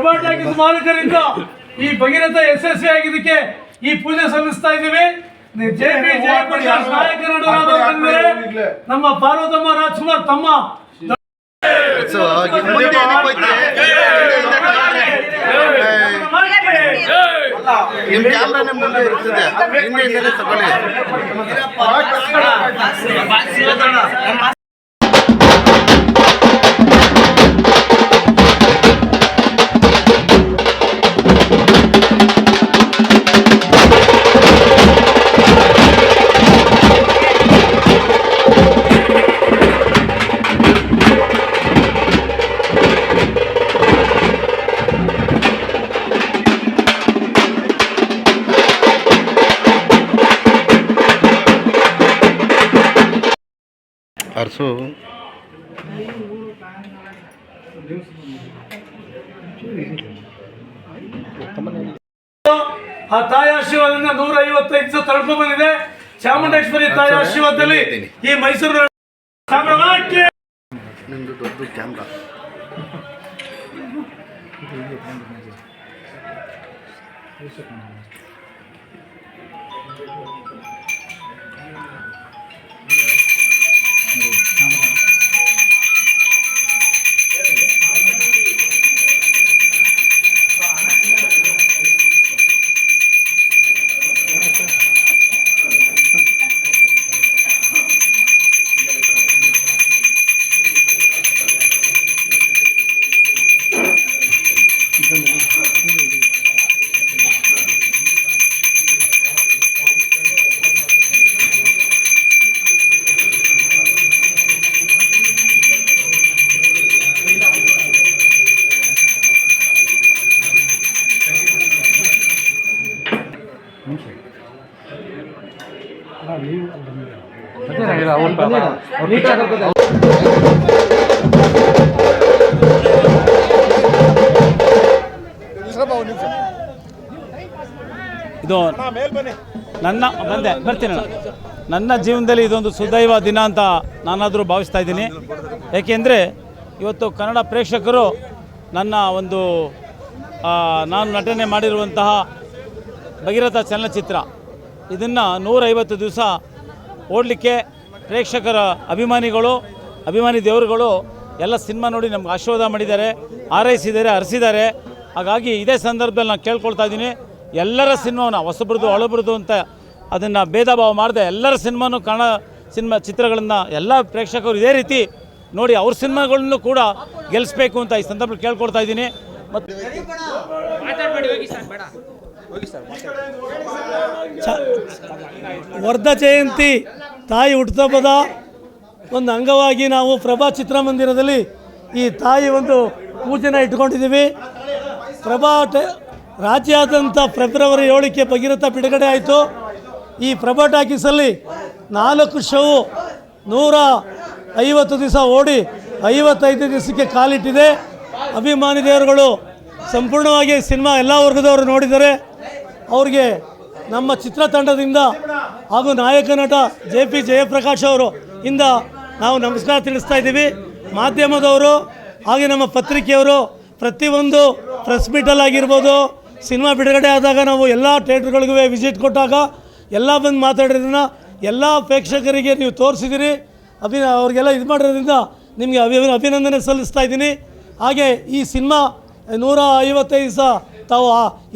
Prabha talkies ಮಾಲೀಕರಿಂದ ಈ ಭಗೀರಥ ಯಶಸ್ವಿ ಆಗಿದ್ದಕ್ಕೆ ಈ ಪೂಜೆ ಸಲ್ಲಿಸ್ತಾ ಇದ್ದೀವಿ ನಮ್ಮ ಪಾರ್ವತಮ್ಮ ರಾಜ್ಕುಮಾರ್ ತಮ್ಮ ಸೊ ಮುಂದೆ ಹೋಗ್ತೀರಿ ನಿಮ್ ಕ್ಯಾಮ್ರಾನೇ ಮುಂದೆ ಇರ್ತದೆ ಹಿಂದೆ ತಗೊಳ್ಳಿ ಅರ್ಸು. ಆ ತಾಯಿ ಆಶೀರ್ವಾದದಿಂದ ನೂರ ಐವತ್ತೈದು ದಿವಸ ತಳ್ಕೊ ಬಂದಿದೆ. ಚಾಮುಂಡೇಶ್ವರಿ ತಾಯಿ ಆಶೀರ್ವಾದದಲ್ಲಿ ಈ ಮೈಸೂರು ನಿಮ್ದು ದೊಡ್ಡ ಕ್ಯಾಮ್ರಾ ಇದು ನನ್ನ, ಬಂದೆ, ಬರ್ತೀನಿ ನಾನು. ನನ್ನ ಜೀವನದಲ್ಲಿ ಇದೊಂದು ಸುದೈವ ದಿನ ಅಂತ ನಾನಾದರೂ ಭಾವಿಸ್ತಾ ಇದ್ದೀನಿ ಏಕೆಂದರೆ ಇವತ್ತು ಕನ್ನಡ ಪ್ರೇಕ್ಷಕರು ನನ್ನ ಒಂದು ನಾನು ನಟನೆ ಮಾಡಿರುವಂತಹ ಭಗೀರಥ ಚಲನಚಿತ್ರ ಇದನ್ನು ನೂರೈವತ್ತು ದಿವಸ ಓಡಲಿಕ್ಕೆ ಪ್ರೇಕ್ಷಕರ ಅಭಿಮಾನಿಗಳು ಅಭಿಮಾನಿ ದೇವರುಗಳು ಎಲ್ಲ ಸಿನಿಮಾ ನೋಡಿ ನಮ್ಗೆ ಆಶೀರ್ವಾದ ಮಾಡಿದ್ದಾರೆ ಹಾರೈಸಿದ್ದಾರೆ ಹರಿಸಿದ್ದಾರೆ. ಹಾಗಾಗಿ ಇದೇ ಸಂದರ್ಭದಲ್ಲಿ ನಾನು ಕೇಳ್ಕೊಳ್ತಾ ಇದ್ದೀನಿ ಎಲ್ಲರ ಸಿನಿಮಾವನ್ನು ಹೊಸಬ್ರದ್ದು ಹಳಬ್ರದ್ದು ಅಂತ ಅದನ್ನು ಭೇದ ಭಾವ ಮಾಡದೆ ಎಲ್ಲರ ಸಿನಿಮಾನು ಕನ್ನಡ ಸಿನಿಮಾ ಚಿತ್ರಗಳನ್ನು ಎಲ್ಲ ಪ್ರೇಕ್ಷಕರು ಇದೇ ರೀತಿ ನೋಡಿ ಅವ್ರ ಸಿನಿಮಾಗಳನ್ನು ಕೂಡ ಗೆಲ್ಲಿಸ್ಬೇಕು ಅಂತ ಈ ಸಂದರ್ಭದಲ್ಲಿ ಕೇಳ್ಕೊಳ್ತಾ ಇದ್ದೀನಿ. ಮತ್ತು ವರ್ಧ ಜಯಂತಿ. ತಾಯಿ ಹುಟ್ಟುಹಬ್ಬದ ಒಂದು ಅಂಗವಾಗಿ ನಾವು ಪ್ರಭಾ ಚಿತ್ರಮಂದಿರದಲ್ಲಿ ಈ ತಾಯಿ ಒಂದು ಪೂಜೆನ ಇಟ್ಕೊಂಡಿದ್ದೀವಿ ಪ್ರಭಾ ರಾಜ್ಯಾದ್ಯಂತ ಫೆಬ್ರವರಿ ಏಳಕ್ಕೆ ಭಗೀರಥ ಬಿಡುಗಡೆ ಆಯಿತು. ಈ ಪ್ರಭಾ ಟಾಕೀಸಲ್ಲಿ ನಾಲ್ಕು ಶೋ ನೂರ ಐವತ್ತು ದಿವಸ ಓಡಿ ಐವತ್ತೈದು ದಿವಸಕ್ಕೆ ಕಾಲಿಟ್ಟಿದೆ. ಅಭಿಮಾನಿ ದೇವರುಗಳು ಸಂಪೂರ್ಣವಾಗಿ ಸಿನಿಮಾ ಎಲ್ಲ ವರ್ಗದವರು ನೋಡಿದರೆ ಅವ್ರಿಗೆ ನಮ್ಮ ಚಿತ್ರತಂಡದಿಂದ ಹಾಗೂ ನಾಯಕ ನಟ ಜೆ ಪಿ ಜಯಪ್ರಕಾಶ್ ಅವರು ಇಂದ ನಾವು ನಮಸ್ಕಾರ ತಿಳಿಸ್ತಾ ಇದ್ದೀವಿ. ಮಾಧ್ಯಮದವರು ಹಾಗೆ ನಮ್ಮ ಪತ್ರಿಕೆಯವರು ಪ್ರತಿಯೊಂದು ಪ್ರೆಸ್ ಮೀಟಲ್ಲಿ ಆಗಿರ್ಬೋದು, ಸಿನಿಮಾ ಬಿಡುಗಡೆ ಆದಾಗ ನಾವು ಎಲ್ಲ ಥಿಯೇಟ್ರ್ಗಳಿಗೂ ವಿಸಿಟ್ ಕೊಟ್ಟಾಗ ಎಲ್ಲ ಬಂದು ಮಾತಾಡಿರೋದನ್ನ ಎಲ್ಲ ಪ್ರೇಕ್ಷಕರಿಗೆ ನೀವು ತೋರಿಸಿದ್ದೀರಿ ಅಭಿ ಅವ್ರಿಗೆಲ್ಲ ಇದು ಮಾಡಿರೋದ್ರಿಂದ ನಿಮಗೆ ಅಭಿ, ಅಭಿನಂದನೆ ಸಲ್ಲಿಸ್ತಾ ಇದ್ದೀನಿ. ಹಾಗೆ ಈ ಸಿನಿಮಾ ನೂರ ಐವತ್ತೈದು ದಿವಸ ತಾವು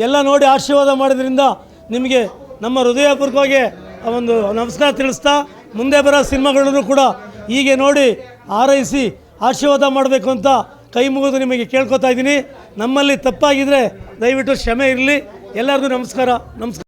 ಎಲ್ಲ ನೋಡಿ ಆಶೀರ್ವಾದ ಮಾಡೋದ್ರಿಂದ ನಿಮಗೆ ನಮ್ಮ ಹೃದಯಪೂರ್ವಕವಾಗಿ ಆ ಒಂದು ನಮಸ್ಕಾರ ತಿಳಿಸ್ತಾ ಮುಂದೆ ಬರೋ ಸಿನಿಮಾಗಳನ್ನು ಕೂಡ ಹೀಗೆ ನೋಡಿ ಹಾರೈಸಿ ಆಶೀರ್ವಾದ ಮಾಡಬೇಕು ಅಂತ ಕೈ ಮುಗಿದು ನಿಮಗೆ ಕೇಳ್ಕೊತಾ ಇದ್ದೀನಿ. ನಮ್ಮಲ್ಲಿ ತಪ್ಪಾಗಿದ್ದರೆ ದಯವಿಟ್ಟು ಕ್ಷಮೆ ಇರಲಿ. ಎಲ್ಲರಿಗೂ ನಮಸ್ಕಾರ. ನಮಸ್ಕಾರ.